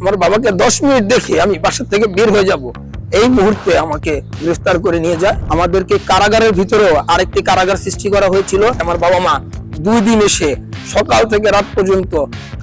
আমার বাবাকে দশ মিনিট দেখে আমি বাসা থেকে বের হয়ে যাব। এই মুহূর্তে আমাকে গ্রেফতার করে নিয়ে যায়। আমাদেরকে কারাগারের ভিতরেও আরেকটি কারাগার সৃষ্টি করা হয়েছিল। আমার বাবা মা দুই দিন এসে সকাল থেকে রাত পর্যন্ত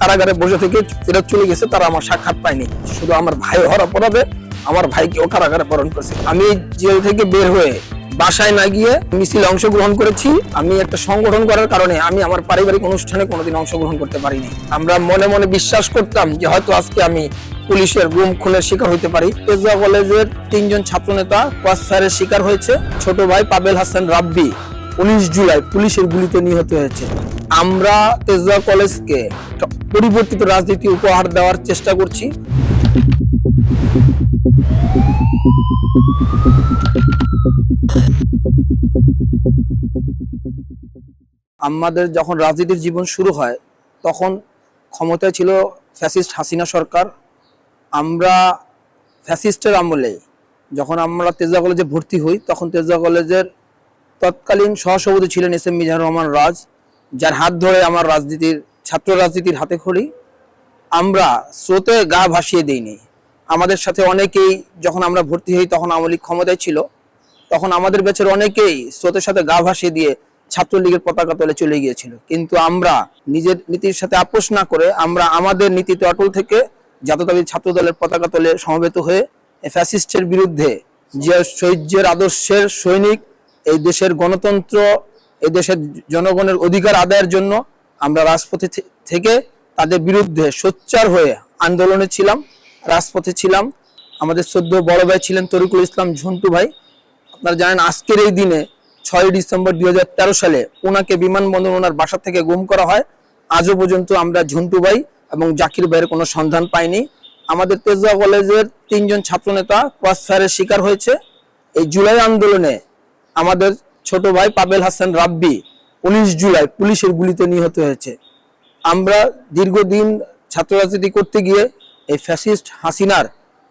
কারাগারে বসে থেকে ফেরত চলে গেছে। তারা আমার সাক্ষাৎ পায়নি। শুধু আমার ভাই হওয়ার অপরাধে আমার ভাইকেও কারাগারে বরণ করছে। আমি জেল থেকে বের হয়ে বাসায় না গিয়ে মিছিলে অংশগ্রহণ করেছি। আমি একটা সংগঠন করার কারণে আমি আমার পারিবারিক অনুষ্ঠানে কোনোদিন অংশগ্রহণ করতে পারিনি। আমরা মনে মনে বিশ্বাস করতাম যে হয়তো আজকে আমি পুলিশের গুম খুনের শিকার হইতে পারি। তেজা কলেজের তিনজন ছাত্রনেতা কোয়াস স্যারের শিকার হয়েছে। ছোট ভাই পাবেল হাসান রাব্বি উনিশ জুলাই পুলিশের গুলিতে নিহত হয়েছে। আমরা তেজা কলেজকে পরিবর্তিত রাজনীতি উপহার দেওয়ার চেষ্টা করছি। আমাদের যখন রাজনীতির জীবন শুরু হয়, তখন ক্ষমতায় ছিল ফ্যাসিস্ট হাসিনা সরকার। আমরা ফ্যাসিস্টের আমলে, যখন আমরা তেজা কলেজে ভর্তি হই, তখন তেজা কলেজের তৎকালীন সহসভাপতি ছিলেন এস এম মিজানুর রহমান রাজ, যার হাত ধরে আমার রাজনীতির, ছাত্র রাজনীতির হাতে খড়ি। আমরা স্রোতে গা ভাসিয়ে দিইনি। আমাদের সাথে অনেকেই যখন আমরা ভর্তি হই তখন আওয়ামী লীগ ক্ষমতায় ছিল। তখন আমাদের ব্যাচের অনেকেই স্রোতের সাথে গা ভাসিয়ে দিয়ে ছাত্রলীগের পতাকা তলে চলে গিয়েছিল। কিন্তু আমরা নিজের নীতির সাথে আপোষ না করে আমরা আমাদের নীতিতে অটল থেকে জাতীয়তাবাদী ছাত্র দলের পতাকা তলে সমবেত হয়ে ফ্যাসিস্টের বিরুদ্ধে যে শহীদের আদর্শের সৈনিক, এই দেশের গণতন্ত্র, এই দেশের জনগণের অধিকার আদায়ের জন্য আমরা রাজপথে থেকে তাদের বিরুদ্ধে সোচ্চার হয়ে আন্দোলনে ছিলাম, রাজপথে ছিলাম। আমাদের সদ্য বড় ভাই ছিলেন তরিকুল ইসলাম ঝন্টু ভাই। আপনারা জানেন আজকের এই দিনে ছয় ডিসেম্বর দুই হাজার তেরো সালে ওনাকে বিমানবন্দর ওনার বাসা থেকে গুম করা হয়। আজও পর্যন্ত আমরা ঝন্টু ভাই এবং জাকির ভাইয়ের কোনো সন্ধান পাইনি। আমাদের তেজগাঁ কলেজের তিনজন ছাত্রনেতা কোয়াস ফায়ারের শিকার হয়েছে। এই জুলাই আন্দোলনে আমাদের ছোট ভাই পাবেল হাসান রাব্বি উনিশ জুলাই পুলিশের গুলিতে নিহত হয়েছে। আমরা দীর্ঘদিন ছাত্র রাজনীতি করতে গিয়ে এই ফ্যাসিস্ট হাসিনার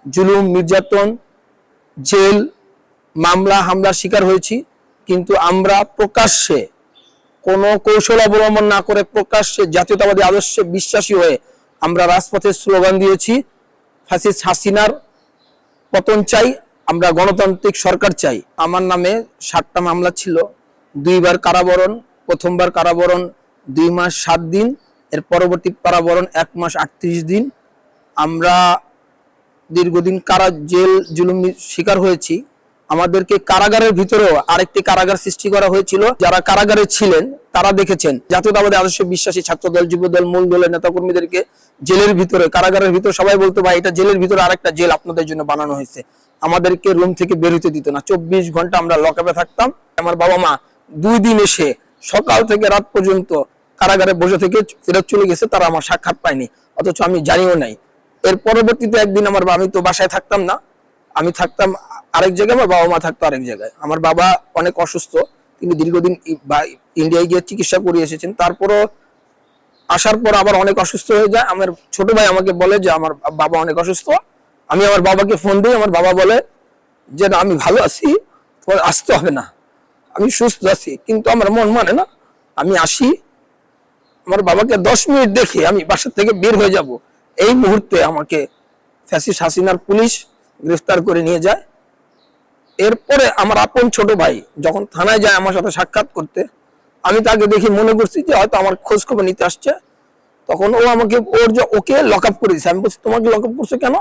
জুলুম, নির্যাতন, জেল, মামলা, হামলার শিকার হয়েছি। কিন্তু আমরা প্রকাশ্যে কোনো কৌশল অবলম্বন না করে প্রকাশ্যে জাতীয়তাবাদী আদর্শে বিশ্বাসী হয়ে আমরা রাজপথে স্লোগান দিয়েছি, ফ্যাসিস্ট হাসিনার পতন চাই, আমরা গণতান্ত্রিক সরকার চাই। আমার নামে ষাটটা মামলা ছিল। দুইবার কারাবরণ, প্রথমবার কারাবরণ, দুই মাস, সাত দিন। এর পরবর্তী কারাবরণ এক মাস আটত্রিশ দিন। আমরা দীর্ঘদিন কারা, জেল জুলুম শিকার হয়েছি। আমাদেরকে কারাগারের ভিতরেও আরেকটি কারাগার সৃষ্টি করা হয়েছিল। যারা কারাগারে ছিলেন, তারা দেখেছেন জাতীয়তাবাদী আদর্শ বিশ্বাসী ছাত্র দল যুব দল মূল দলের নেতাকর্মীদেরকে জেলের ভিতরে, কারাগারের ভিতরে সবাই বলতো, ভাই, এটা জেলের ভিতরে আরেকটা জেল আপনাদের জন্য বানানো হয়েছে। আমাদেরকে রুম থেকে বের হতে দিত না। চব্বিশ ঘণ্টা আমরা লকআপে থাকতাম। আমার বাবা মা দুই দিন এসে সকাল থেকে রাত পর্যন্ত কারাগারে বসে থেকে ফেরত চলে গেছে, তারা আমার সাক্ষাৎ পায়নি, অথচ আমি জানিও নাই। এর পরবর্তীতে একদিন আমার আমি তো বাসায় থাকতাম না, আমি থাকতাম আরেক জায়গায়, আমার বাবা মা থাকতো আরেক জায়গায়। আমার বাবা অনেক অসুস্থ, তিনি দীর্ঘদিন ইন্ডিয়ায় গিয়ে চিকিৎসা করিয়ে এসেছেন। তারপরও আসার পর আবার অনেক অসুস্থ হয়ে যায়। আমার ছোট ভাই আমাকে বলে যে, আমার বাবা অনেক অসুস্থ। আমি আমার বাবাকে ফোন দিই, আমার বাবা বলে যে, না, আমি ভালো আছি আসতে হবে না। আমি সুস্থ আছি, কিন্তু আমার মন মানে না, আমি আসি আমার বাবাকে দশ মিনিট দেখে আমি বাসা থেকে বের হয়ে যাব। এই মুহূর্তে আমাকে ফ্যাসিস্ট হাসিনার পুলিশ গ্রেফতার করে নিয়ে যায়। এরপরে আমার আপন ছোট ভাই যখন থানায় যায় আমার সাথে সাক্ষাৎ করতে, আমি তাকে দেখি মনে করছি যে হয়তো আমার খোঁজ খবর নিতে আসছে। তখন ও আমাকে, ওর যে ওকে লক আপ করে দিয়েছে। আমি বলছি, তোমাকে লক আপ করছ কেন?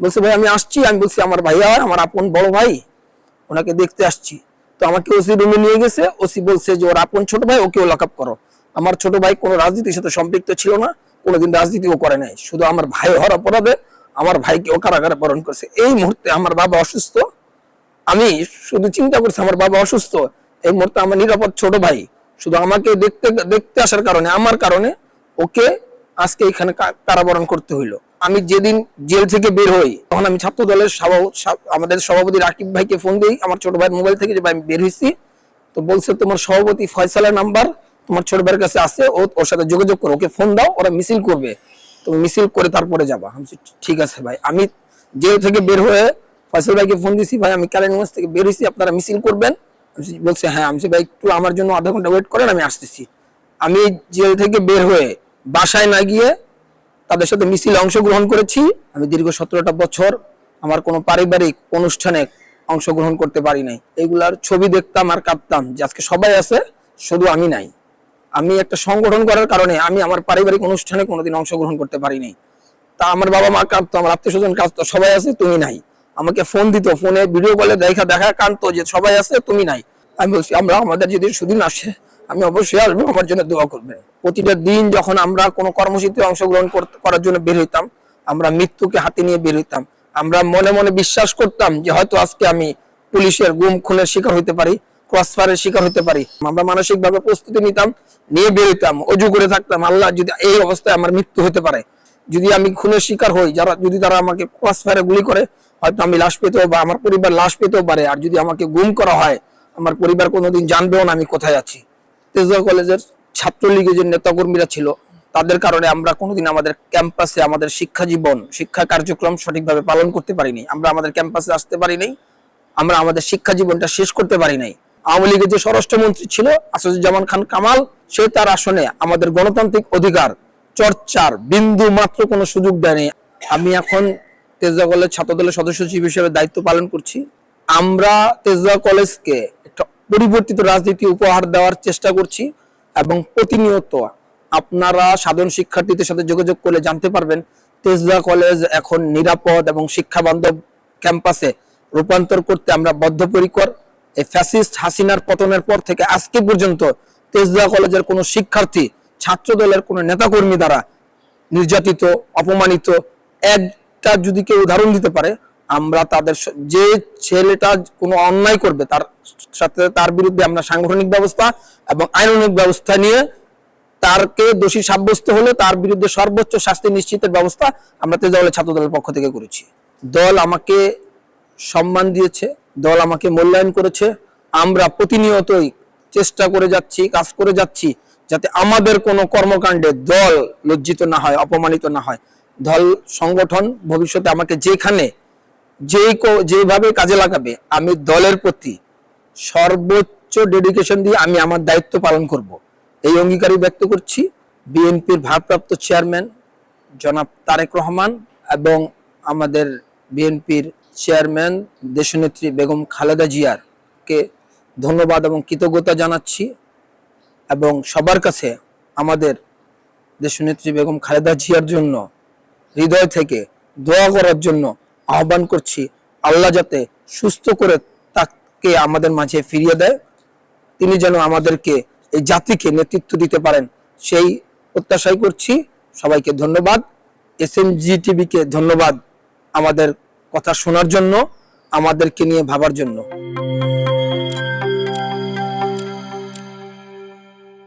বলছে, ভাই, আমি আসছি। আমি বলছি, আমার ভাইয়া হয় আমার আপন বড় ভাই, ওনাকে দেখতে আসছি। তো আমাকে ওসি রুমে নিয়ে গেছে। ওসি বলছে যে, ওর আপন ছোট ভাই, ওকেও লক আপ করো। আমার ছোট ভাই কোনো রাজনীতির সাথে সম্পৃক্ত ছিল না, কোনোদিন রাজনীতিও করে নাই। শুধু আমার ভাই হওয়ার অপরাধে আমার ভাইকে ও কারাগারে বরণ করছে। এই মুহূর্তে আমার বাবা অসুস্থ। আমি শুধু চিন্তা করছি আমার বাবা অসুস্থ। এই মুহূর্তে আমার নিরাপদ ছোট ভাই শুধু আমাকে দেখতে দেখতে আসার কারণে, আমার কারণে ওকে আজকে এখানে কারাবরণ করতে হইল। আমি যেদিন জেল থেকে বের হই, তখন আমি ছাত্র দলের আমাদের সভাপতি রাকিব ভাইকে ফোন দিই। আমার ছোট ভাইয়ের মোবাইল থেকে যে ভাই আমি বের হয়েছি তো বলছে, তোমার সভাপতি ফয়সালের নাম্বার তোমার ছোট ভাইয়ের কাছে আছে ও ওর সাথে যোগাযোগ করো ওকে ফোন দাও ওরা মিছিল করবে। তুমি মিছিল করে তারপরে যাবা। ঠিক আছে ভাই। আমি জেল থেকে বের হয়ে ফয়সাল ভাইকে ফোন দিছি ভাই আমি কালীগঞ্জ থেকে বের হয়েছি আপনারা মিছিল করবেন? বলছি, হ্যাঁ। আমি ভাই একটু আমার জন্য আধা ঘণ্টা ওয়েট করেন আমি আসতেছি। আমি জেল থেকে বের হয়ে বাসায় না গিয়ে তাদের সাথে মিছিলে অংশগ্রহণ করেছি। আমি দীর্ঘ সতেরোটা বছর আমার কোনো পারিবারিক অনুষ্ঠানে অংশগ্রহণ করতে পারি নাই। এগুলার ছবি দেখতাম আর কাঁদতাম যে আজকে সবাই আছে শুধু আমি নাই। আমি একটা সংগঠন করার কারণে আমি আমার পারিবারিক অনুষ্ঠানে কোনোদিন অংশগ্রহণ করতে পারি নাই তা আমার বাবা মা কাঁদতো, আমার আত্মীয় স্বজন কাঁদতো, সবাই আছে, তুমি নাই। আমাকে ফোন দিত, ফোনে ভিডিও কলে দেখা দেখা কাঁদতো যে সবাই আছে, তুমি নাই। আমি বলছি, আমরা, আমাদের যদি সুদিন আসে, আমি অবশ্যই আসব, আমার জন্য দোয়া করবে প্রতিটা দিন যখন আমরা কোনো কর্মসূচিতে অংশগ্রহণ করার জন্য বের হইতাম, আমরা মৃত্যুকে হাতে নিয়ে বের হইতাম। আমরা মনে মনে বিশ্বাস করতাম যে হয়তো আজকে আমি পুলিশের গুম, খুনের শিকার হইতে পারি। ক্রসফায়ারের শিকার হতে পারি। আমরা মানসিক ভাবে প্রস্তুতি নিতাম, নিয়ে বের হইতাম, অজু করে থাকতাম। আল্লাহ যদি এই অবস্থায় আমার মৃত্যু হতে পারে, যদি আমি খুনের শিকার হই, যারা যদি তারা আমাকে ক্রসফায়ারে গুলি করে, হয়তো আমি লাশ পেতেও বা আমার পরিবার লাশ পেতেও পারে। আর যদি আমাকে গুম করা হয়, আমার পরিবার কোনোদিন জানবেও না আমি কোথায় আছি। তেজগাঁও কলেজের ছাত্রলীগের যে নেতাকর্মীরা ছিল। তাদের কারণে আমরা কোনোদিন আমাদের ক্যাম্পাসে আমাদের শিক্ষা জীবন, শিক্ষা কার্যক্রম সঠিকভাবে পালন করতে পারিনি। আমরা আমাদের ক্যাম্পাসে আসতে পারিনি। আমরা আমাদের শিক্ষা জীবনটা শেষ করতে পারি নাই। আওয়ামী লীগের যে স্বরাষ্ট্রমন্ত্রী ছিল আসাদুজ্জামান খান কামাল, সে তার আসনে আমাদের গণতান্ত্রিক অধিকার চর্চার বিন্দু মাত্র কোনো সুযোগ দেয়নি। আমি এখন তেজগাঁও কলেজ ছাত্রদলের সদস্য সচিব হিসেবে দায়িত্ব পালন করছি। আমরা তেজগাঁও কলেজকে একটা পরিবর্তিত রাজনীতি উপহার দেওয়ার চেষ্টা করছি এবং প্রতিনিয়ত আপনারা সাধারণ শিক্ষার্থীদের সাথে যোগাযোগ করলে জানতে পারবেন, তেজগাঁও কলেজ এখন নিরাপদ এবং শিক্ষা বান্ধব ক্যাম্পাসে রূপান্তর করতে আমরা বদ্ধপরিকর। এই ফ্যাসিস্ট হাসিনার পতনের পর থেকে আজকে পর্যন্ত তেজগাঁও কলেজের কোনো শিক্ষার্থী ছাত্র দলের কোনো নেতাকর্মী দ্বারা নির্যাতিত, অপমানিত, একটা যদি কেউ উদাহরণ দিতে পারে, আমরা তাদের যে ছেলেটা কোনো অন্যায় করবে, তার সাথে তার বিরুদ্ধে আমরা সাংগঠনিক ব্যবস্থা এবং আইনানুগ ব্যবস্থা নিয়ে তারকে দোষী সাব্যস্ত হলে তার বিরুদ্ধে সর্বোচ্চ শাস্তি নিশ্চিতের ব্যবস্থা আমরা তেজগাঁও ছাত্র দলের পক্ষ থেকে করেছি। দল আমাকে সম্মান দিয়েছে দল আমাকে মূল্যায়ন করেছে। আমরা প্রতিনিয়তই চেষ্টা করে যাচ্ছি, কাজ করে যাচ্ছি, যাতে আমাদের কোনো কর্মকাণ্ডে দল লজ্জিত না হয়, অপমানিত না হয়। দল সংগঠন ভবিষ্যতে আমাকে যেখানে, যেই যেভাবে কাজে লাগাবে, আমি দলের প্রতি সর্বোচ্চ ডেডিকেশন দিয়ে আমি আমার দায়িত্ব পালন করব। এই অঙ্গীকারই ব্যক্ত করছি। বিএনপির ভারপ্রাপ্ত চেয়ারম্যান জনাব তারেক রহমান এবং আমাদের বিএনপির চেয়ারম্যান দেশনেত্রী বেগম খালেদা জিয়ার কে ধন্যবাদ এবং কৃতজ্ঞতা জানাচ্ছি এবং সবার কাছে আমাদের দেশনেত্রী বেগম খালেদা জিয়ার জন্য হৃদয় থেকে দোয়া করার জন্য আহ্বান করছি। আল্লাহ যাতে সুস্থ করে তাকে আমাদের মাঝে ফিরিয়ে দেয়। তিনি যেন আমাদেরকে এই জাতিকে নেতৃত্ব দিতে পারেন, সেই প্রত্যাশাই করছি। সবাইকে ধন্যবাদ। এস এম জি টিভিকে ধন্যবাদ। আমাদের কথা শোনার জন্য আমাদেরকে নিয়ে ভাবার জন্য।